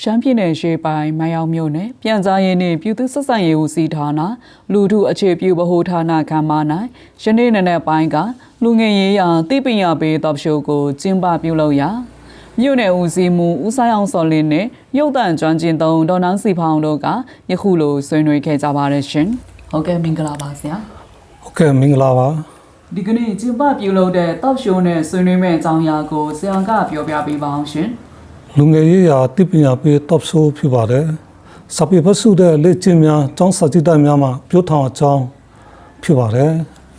ရှမ်းပြည်နယ်ရှေးပိုင်းမယောင်မြို့နယ်ပြန်ကြားရေးနှင့်ပြည်သူ့ဆက်ဆံရေးဦးစီးဌာနလူထုအခြေပြုဗဟိုဌာနခမ်းမ၌ယနေ့နံနက်ပိုင်းကလူငယ်ရေးရာတိပညာပေးတော်ရှိုးကိုကျင်းပပြုလုပ်ရာမြို့နယ်ဦးစီးမှုဦးဆိုင်အောင်စော်လင်းနဲ့ရုပ်တံကျွမ်းကျင်သုံးဒေါ်နန်းစီဖောင်တို့ကယခုလိုဆွေးနွေးခဲ့ကြပါတယ်ရှင်။ဟုတ်ကဲ့မင်္ဂလာပါဆရာ။ဟုတ်ကဲ့မင်္ဂလာပါဒီကနေ့ကျင်းပပြုလုပ်တဲ့တောက်ရှိုးနဲ့ဆွေးနွေးမယ့်အကြောင်းအရာကိုဆရာကပြောပြပေးပါအောင်ရှင် လူငယ်ရေးရာတိပညာပေး top show ဖြစ်ပါတယ်စပိဖဆုတဲ့လက်ကျင်းများကျောင်းစာကြည့်တဲ့များမှာပြောထောင်အကြောင်းဖြစ်ပါတယ်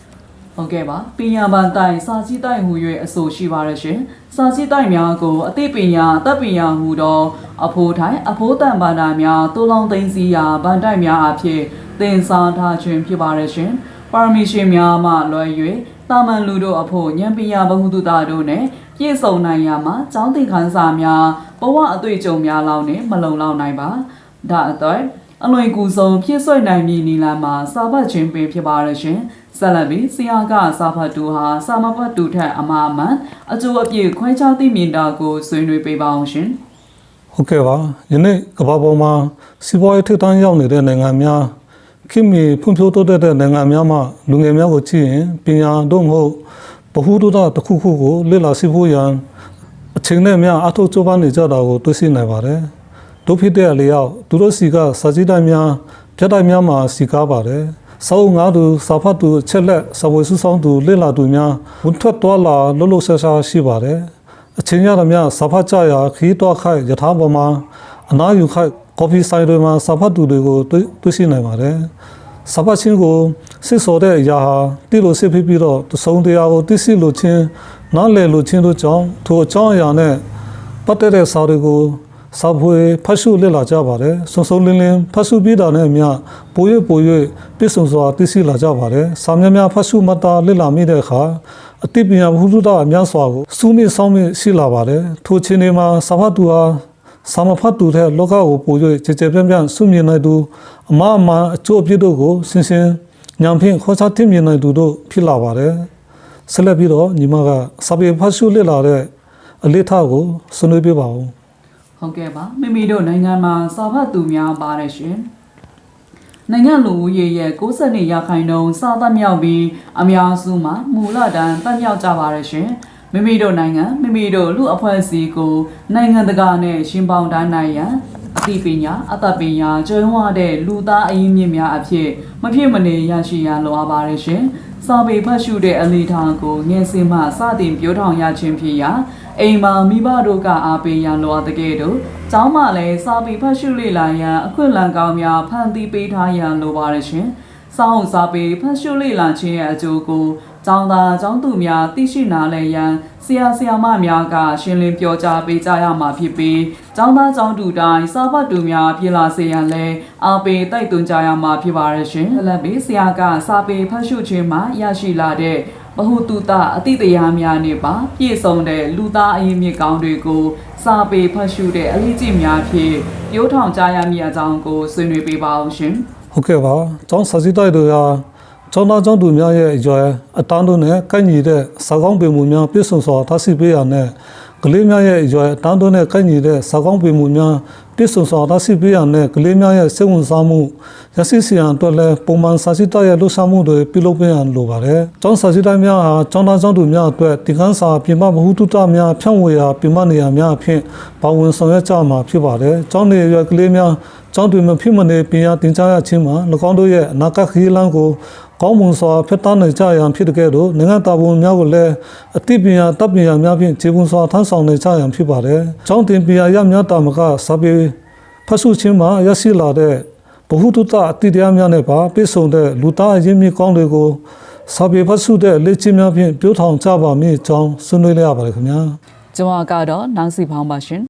။ဟုတ်ကဲ့ပါ။ပညာပန်တိုင်စာကြည့်တိုင်ဟူ၍အဆိုရှိပါရရှင်။စာကြည့်တိုင်များကိုအသိပညာအသက်ပညာဟူသောအဖိုးထိုင်အဖိုးတန်ဘာနာများတိုးလောင်းသိမ်းစီရာဗန်တိုင်များအဖြစ်သင်စားထားခြင်းဖြစ်ပါရရှင်။ပါရမီရှင်များမှလွယ်၍တာမန်လူတို့အဖို့ဉာဏ်ပညာဗဟုသုတတို့နဲ့ပြည့်စုံနိုင်ရမှာကျောင်းသင်ခန်းစာများဘ ဝအတွေ့အကြုံများလောက်နဲ့မလုံလောက်နိုင်ပါ။ဒါအတွက်အလွန်ကူဆုံးဖြစ်ဆွနိုင်မည်နီလာမှာစာဖတ်ခြင်းပင်ဖြစ်ပါရရှင်။ဆက်လက်ပြီးဆရာကစာဖတ်တူဟာစာမဖတ်တူထက်အမှားအမှန်အကျိုးအပြည့်ခွဲခြားသိမြင်တာကိုဆွေးနွေးပေးပါအောင်ရှင်။ဟုတ်ကဲ့ပါယနေ့ကမ္ဘာပေါ်မှာစီးပွားရေးထိပ်တန်းရောက်နေတဲ့နိုင်ငံများခိမီဖွံ့ဖြိုးတိုးတက်တဲ့နိုင်ငံများမှာလူငယ်များကိုကြည့်ရင်ပညာတို့မဟုတ်ဗဟုသုတတစ်ခုခုကိုလေ့လာစီဖို့ရန် အချိန်နဲ့များအထောက်ကြိုးပမ်းနေကြတာကိုတွေ့ရှိနိုင်ပါတယ်တို့ဖြစ်တဲ့အလျောက်သူတို့စီကစာကြည့်တိုင်းများပြတ်တိုင်းများမှာစီကားပါတယ်စောင်းငါးသူစာဖတ်သူအချက်လက်စာဝေစုဆောင်သူလေ့လာသူများဝန်ထွက်သွားလာလှုပ်လှုပ်ရှားရှားရှိပါတယ်အချင်းရသမျှစာဖတ်ကြရာခီးတော့ခိုက်ယထာပေါ်မှာအနာယူခိုက်ကော်ဖီဆိုင်တွေမှာစာဖတ်သူတွေကိုတွေ့တွေ့ရှိနိုင်ပါတယ်။ စာဖတ်ခြင်းကိုစစ်စော်တဲ့အရာဟာတိလို့စစ်ဖြစ်ပြီးတော့တဆုံးတရားကိုသိရှိလို့ချင်းနားလည်လို့ချင်းတို့ကြောင့်ထိုအကြောင်းအရာနဲ့ပတ်သက်တဲ့စာတွေကိုစာဖွေဖတ်ရှုလေ့လာကြပါတယ်။စုံစုံလင်းလင်းဖတ်ရှုပြီးတာနဲ့အမျှပို၍ပို၍ပြည့်စုံစွာသိရှိလာကြပါတယ်။စာများများဖတ်ရှုမှတ်သားလေ့လာမိတဲ့အခါအတိပညာဘုဟုတအများစွာကိုစူးမြင့်ဆောင်မြင့်ရှိလာပါတယ်ထိုချင်းတွေမှာစာဖတ်သူဟာ စာမဖတ်သူတဲ့လောကကိုပို၍ကြည်ကြဲပြန့်ပြန့်စူးမြင့်နိုင်သူအမအမှန်အကျိုးအပြစ်တို့ကိုစင်စင်ညံဖြင့်ခေါ်ချသိမြင်နိုင်သူတို့ဖြစ်လာပါတယ်ဆက်လက်ပြီးတော့ညီမကစာပေဖတ်ရှုလေ့လာတဲ့အလေးထားကိုဆွေးနွေးပြပါဦးဟုတ်ကဲ့ပါမိမိတို့နိုင်ငံမှာစာဖတ်သူများပါတယ်ရှင်နိုင်ငံလူဦးရေရဲ့62ရာခိုင်နှုန်းစာသတ်မြောက်ပြီးအများစုမှာမူလတန်းတတ်မြောက်ကြပါတယ်ရှင် မိမိတို့နိုင်ငံမိမိတို့လူအဖွဲ့အစည်းကိုနိုင်ငံတကာနဲ့ရှင်ပေါင်းတိုင်းနိုင်ရန်အသိပညာအသက်ပညာကျွမ်းဝတဲ့လူသားအရင်းမြစ်များအဖြစ်မဖြစ်မနေရရှိရန်လိုအပ်ပါတယ်ရှင်စာပေဖတ်ရှုတဲ့အလေးထားကိုငယ်စဉ်မှစတင်ပြောထောင်ရခြင်းဖြစ်ရာအိမ်မှာမိဘတို့ကအားပေးရန်လိုအပ်တဲ့ကဲ့သို့ကျောင်းမှာလည်းစာပေဖတ်ရှုလေ့လာရန်အခွင့်အလမ်းကောင်းများဖန်တီးပေးထားရန်လိုပါတယ်ရှင်။စောင့်စာပေဖတ်ရှုလေ့လာခြင်းရဲ့အကျိုးကို ကျောင်းသားကျောင်းသူများသိရှိနားလည်ရန်ဆရာဆရာမများကရှင်းလင်းပြောကြားပေးကြရမှာဖြစ်ပြီးကျောင်းသားကျောင်းသူတိုင်းစာဖတ်သူများပြည်လာစေရန်လည်းအားပေးတိုက်တွန်းကြရမှာဖြစ်ပါရဲ့ရှင်။လက်ပြီးဆရာကစာပေဖတ်ရှုခြင်းမှာရရှိလာတဲ့ဘဟုတုတအတိတရားများနဲ့ပါပြည့်စုံတဲ့လူသားအရင်းမြစ်ကောင်းတွေကိုစာပေဖတ်ရှုတဲ့အလေးကျင့်များဖြင့်ပြောထောင်ကြရမည်အကြောင်းကိုဆွေးနွေးပေးပါအောင်ရှင်။ဟုတ်ကဲ့ပါကျောင်းစာစီတိုက်တို့ဟာ ကျောင်းသားကျောင်းသူများရဲ့အရွယ်အတန်းတို့နဲ့ကိုက်ညီတဲ့စာကောင်းပေမှုများပြည့်စုံစွာထားရှိပေးရတဲ့ကလေးများရဲ့အရွယ်အတန်းတို့နဲ့ကိုက်ညီတဲ့စာကောင်းပေမှုများပြည့်စုံစွာထားရှိပေးရတဲ့ကလေးများရဲ့စိတ်ဝင်စားမှုရရှိစီရန်အတွက်လည်းပုံမှန်စာစီတိုက်ရဲ့လှူရှာမှုတွေပြုလုပ်ပေးရန်လိုပါတယ်ကျောင်းစာစီတိုက်များဟာကျောင်းသားကျောင်းသူများအတွက်ဒီကန်းစာပြင်ပမဟုတုတများဖြန့်ဝေရာပြင်ပနေရာများအဖြစ်ပါဝင်ဆောင်ရွက်ကြမှာဖြစ်ပါတယ်ကျောင်းနေရွယ်ကလေးများကျောင်းတွင်မဖြစ်မနေပညာသင်ကြားရခြင်းမှာ၎င်းတို့ရဲ့အနာဂတ်ခရီးလမ်းကို ကောင်းမွန်စွာဖျက်ဆီးနိုင်ကြရန်ဖြစ်တဲ့ကဲ့သို့နိုင်ငံတော်ဝန်များကိုလည်းအသိပညာတပ်ပညာများဖြင့်ခြေပွန်စွာထမ်းဆောင်နေကြရန်ဖြစ်ပါတယ်။ကျောင်းတင်ပညာရများတာမကစာပေဖတ်ရှုခြင်းမှာရရှိလာတဲ့ဘ ഹു တုတအတိတရားများနဲ့ပါပြည့်စုံတဲ့လူသားအရင်းမြစ်ကောင်းတွေကိုစာပေဖတ်ရှုတဲ့လက်ချင်းများဖြင့်ပြောထောင်ကြပါမည်အကြောင်းဆွေးနွေးလိုက်ရပါတယ်ခင်ဗျာ။ကျွန်မကတော့နန်းစီဖောင်းပါရှင်